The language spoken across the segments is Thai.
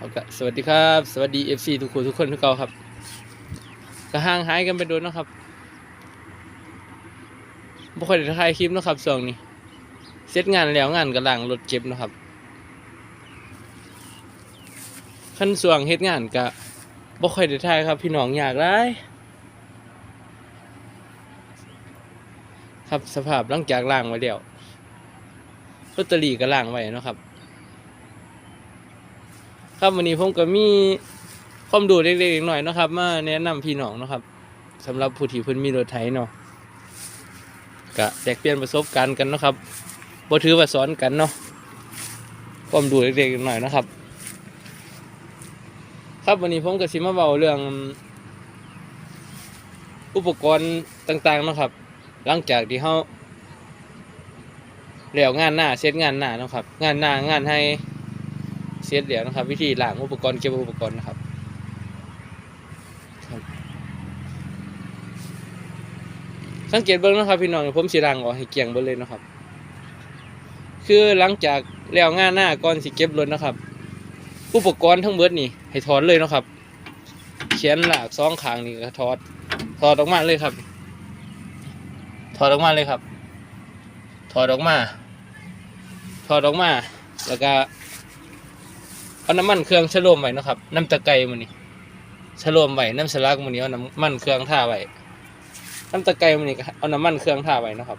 เอาก็สวัสดีครับ สวัสดี FC ทุกคนทุกคนทุกเกาครับก็ห่างหายกันไปโดนนะครับบ่ค่อยได้ถ่ายคลิปนะครับช่วงนี้ เสร็จงานแล้วงานก็ล้างรถเก็บนะครับขั้นส่วงเฮ็ดงานก็บ่ค่อยได้ถ่ายครับ พี่น้องอยากได้ครับสภาพหลังจากล้างไว้แล้วลอตเตอรี่ก็ล้างไว้นะครับ ครับวันนี้ผมก็มีความดูเล็กๆหน่อยนะครับ มาแนะนำพี่น้องนะครับสำหรับผู้ที่เพิ่นมีรถไถเนาะก็แลกเปลี่ยนประสบการณ์กันนะครับบ่ถือว่าสอนกันเนาะความดูเล็กๆหน่อยนะครับ ครับวันนี้ผมก็สิมาเว้าเรื่อง อุปกรณ์ต่างๆนะครับ หลังจากที่เฮาแล้วงานหน้าเสร็จงานหน้านะครับ งานหน้างานให้ เซตเดียวนะครับ วิธีล้างอุปกรณ์เก็บอุปกรณ์นะครับสังเกตเบิ้งนะครับพี่น้องผมสีล้างออกให้เกี่ยงเบิ้เลยนะครับ คือหลังจากแล้วงานหน้าก่อนสิเก็บรถนะครับ อุปกรณ์ทั้งเบิดนี่ ให้ถอดเลยนะครับเขียนหลากสองขางนี่ก็ถอดถอดออกมาเลยครับ ถอดออกมาเลยครับ ถอดออกมา ถอดออกมา แล้วก็ เอาน้ำมันเครื่องชะโลมไว้นะครับน้ำตะไคร้มันนี่ชะโลมไว้น้ำสลักมันนี่เอาน้ำมันเครื่องท่าไว้น้ำตะไคร้มันนี่เอาน้ำมันเครื่องท่าไว้นะครับ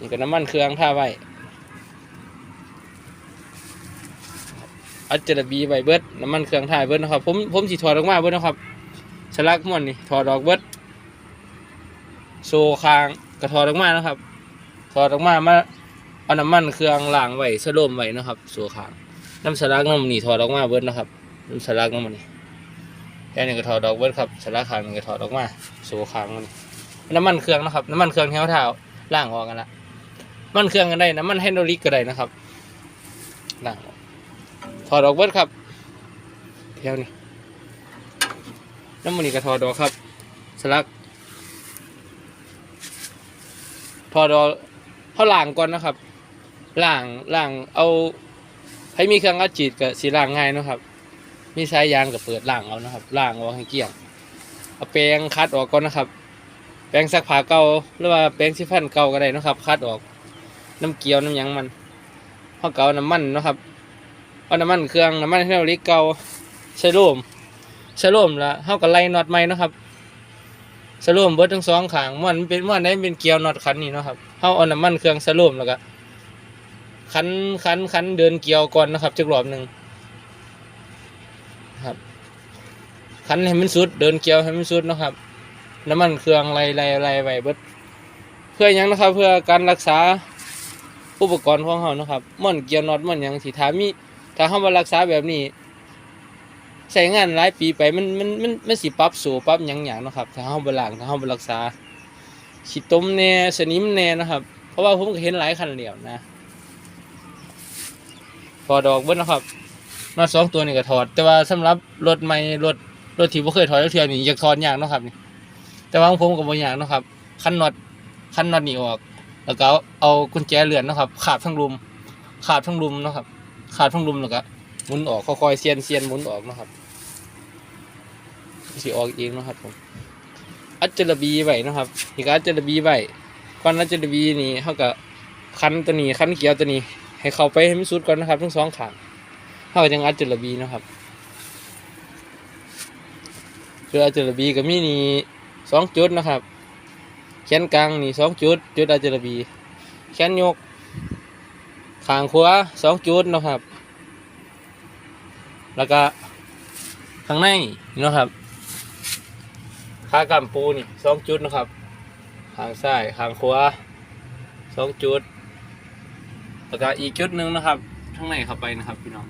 นี่ก็น้ำมันเครื่องท่าไว้อาจระบีไว้เบิดน้ำมันเครื่องท่าเบิดนะครับผมผมสิถอดออกมาเบิดนะครับสลักมันนี่ถอดออกเบิดโซคางก็ถอดออกมานะครับถอดออกมามาเอาน้ำมันเครื่องล้างไว้ชะโลมไว้นะครับโซคาง น้ำสลักน้ำมันนี่ถอดออกมาเบิดนะครับน้ำสลักน้ำมันนี่แค่นี้ก็ถอดออกเบิดครับสลักขางนึงก็ถอดออกมาสู่ขางมันน้ำมันเครื่องนะครับน้ำมันเครื่องที่เขาเท้าล่างออกกันละน้ำมันเครื่องกันได้น้ำมันไฮโดรลิกก็ได้นะครับล่างถอดออกเบิดครับเที่ยวนี้น้ำมันนี่ก็ถอดออกครับ สลักถอดออกเขาล่างก่อนนะครับล่างล่างเอา ให้มีเครื่องอัดจีดกับสีล่างง่ายนะครับ มีสายยางกับเปิดล่างเอานะครับล่างออกให้เกลี่ยงเอาแปรงคัดออกก่อนนะครับ แปรงซักผ้าเก่าหรือว่าแปรงสีฟันเก่าก็ได้นะครับ คัดออกน้ำเกลียวน้ำยังมันเขาเก่าน้ำมันนะครับเอาน้ำมันเครื่องน้ำมันไฮดรอลิกเก่าใช้ร่มใช้ร่มละเขาก็ไล่น็อตใหม่นะครับสโลมเบิดทั้งสองขางมันเป็นม้วนได้เป็นเกลียวน็อตคันนี้เนาะครับเขาเอาน้ำมันเครื่องสโลมแล้วก็ คันคันคันเดินเกี่ยวก่อนนะครับจักรอบหนึ่งครับ คันให้มันสุด เดินเกี่ยวให้มันสุดนะครับ น้ำมันเครื่องไล่ไล่ไล่ไว้เบิดเพื่อยังนะครับ เพื่อการรักษาอุปกรณ์ของเขานะครับม่อนเกี่ยวน็อตม่อนยังที่ถ้ามีถ้าเขามารักษาแบบนี้ใช้งานหลายปีไปมันมันมันมันสิปรับสูปรับหยังหยังนะครับ ถ้าเขาบล้างถ้าเขาบรักษาขีดต้มแน่สนิมแน่นะครับ เพราะว่าผมก็เห็นหลายคันแล้วนะ อดอกเบิดนะครับนอตสองตัวนี่ก็ถอด แต่ว่าสำหรับรถใหม่รถรถที่บ่เคยถอดจักเทื่อนี่อยากถอดยากเนาะครับนี่แต่ว่าผมก็บ่ยากเนาะครับคันน็อตคันน็อตนี่ออก แล้วก็เอากุญแจเลื่อนเนาะครับขาดทั้งลุมขาดทั้งลุมเนาะครับขาดทั้งลุมแล้วก็หมุนออกค่อยๆเซียนเซียนหมุนออกนะครับสิออกเองนะครับผมอัจจระบีไว้นะครับนี่ก็อัจจระบีไว้ก่อนอัจจระบีนี่เฮาก็คันตัวนี้คันเขียวตัวนี้ ให้เข้าไปให้มันสุดก่อนนะครับทั้งสองขางเขาก็จังอัดจระบีนะครับคืออัดจระบีก็มีนี่สองจุดนะครับ แขนกลางนี่สองจุด จุดอัดจระบีแขนยกขางขวาสองจุดนะครับ แล้วก็ข้างในนี่นะครับขากำปูนี่สองจุดนะครับขางซ้ายขางขวาสองจุด แล้วก็อีกจุดหนึ่งนะครับข้างในเข้าไปนะครับ พี่น้อง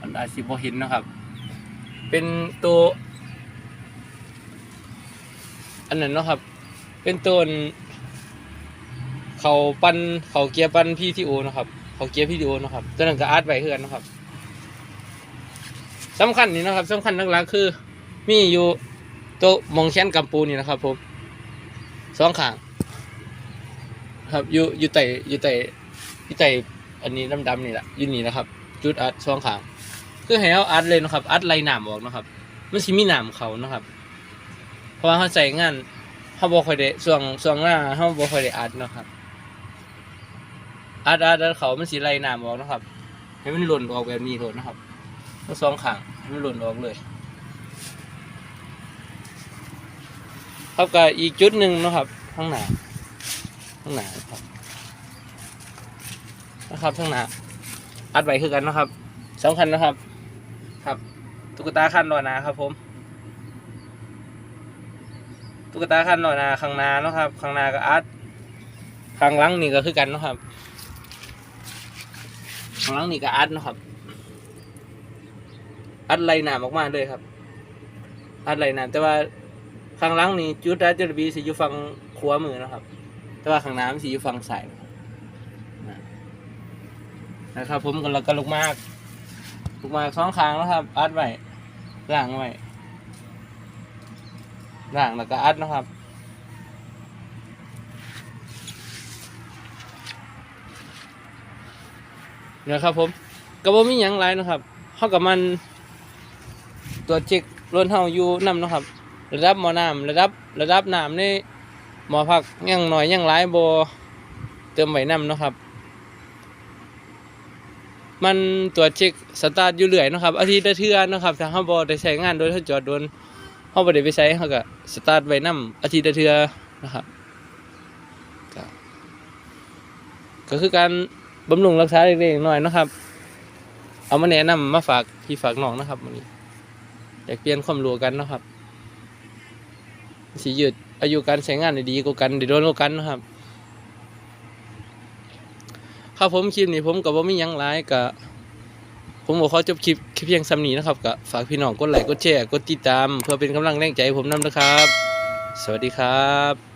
มันอาจสิบ่เห็นนะครับ เป็นตัว อันนั้นนะครับ เป็นตัวเขาปั้นเขาเกียร์ปั้นพีทีโอนะครับ เขาเกียร์พีทีโอนะครับตัวนั้นก็อาร์ตไว้เพื่อนนะครับสำคัญนี่นะครับสำคัญหลักๆคือ มีอยู่ตัวมองแขนกำปูนี่นะครับผมสองข้าง ครับอยู่อยู่ไต่อยู่ไต่อยู่ไต่อันนี้ดำๆนี่แหละอยู่นี่นะครับ จุดอัดช่องขางคือให้เอาอัดเลยนะครับ อัดไรหนามออกนะครับมันสิมีหนามเขานะครับ เพราะว่าเขาใส่งานเขาบ่ค่อยได้ช่วงช่วงหน้าเขาบ่ค่อยได้อัดนะครับ อัดอัดอัดเขามันสิไรหนามออกนะครับ ให้มันหล่นออกแบบนี้โหลดนะครับทั้งสองขางให้มันหล่นออกเลยครับก็อีกจุดหนึ่งนะครับข้างหน้า ข้างหน้าครับนะครับข้างหน้าอัดไว้คือกันนะครับสำคัญนะครับ ครับ ตุ๊กตาขั้นลอยนาครับ ผม ตุ๊กตาขั้นลอยนาข้างหน้าเนาะครับข้างหน้าก็อัดข้างหลังนี่ก็คือกันเนาะครับข้างหลังนี่ก็อัดเนาะครับ อัดไหลหนามออกมาเลยครับ อัดไหลหนามแต่ว่าข้างหลังนี่จุดอัดจุดบีสิอยู่ฝั่งขวามือนะครับ แต่ว่าข้างน้ามันสิอยู่ฝั่งซ้ายนะครับนะครับผมก็แล้วก็ลูกมากลูกมากสองข้างนะครับ อัดไว้ล่างไว้ล่างแล้วก็อัดนะครับนะครับผมก็บ่มีหยังหลายนะครับเฮากับมันตัวเช็ครถเฮาอยู่นํเนะครับ ระดับมอน้ำระดับระดับน้ำนี่ หมอพักยังหน่อยยังหลายโบเติมไว้นํเนาะครับ มันตัวจเช็คสตาร์ทอยู่เรื่อยเนาะครับอาทิตย์ละเทื่อเนาะครับถ้าเฮาบ่ได้ใช้งานโดยเฮาจอดโดนเฮาบ่ได้ไปใช้เฮาก็สตาร์ทไว้นํอาทิตย์ละเทื่อนะครับก็คือการบำรุงรักษาเล็กๆหน่อยๆนะครับ เอามาแนะนำมาฝากพี่ฝากน้องนะครับวันนี้อยากเปลี่ยนความรู้กันนะครับสีหยืด อายุการใช้งานได้ดีกว่ากันได้โดนกว่ากันนะครับครับผมคลิปนี้ผมกับว่ามียังหลายกับผมบอกขอจบคลิปคลิปเพียงซ้ำนี้นะครับกับฝากพี่น้องกดไลค์กดแชร์กดติดตาม เพื่อเป็นกำลังแรงใจให้ผมนำนะครับ สวัสดีครับ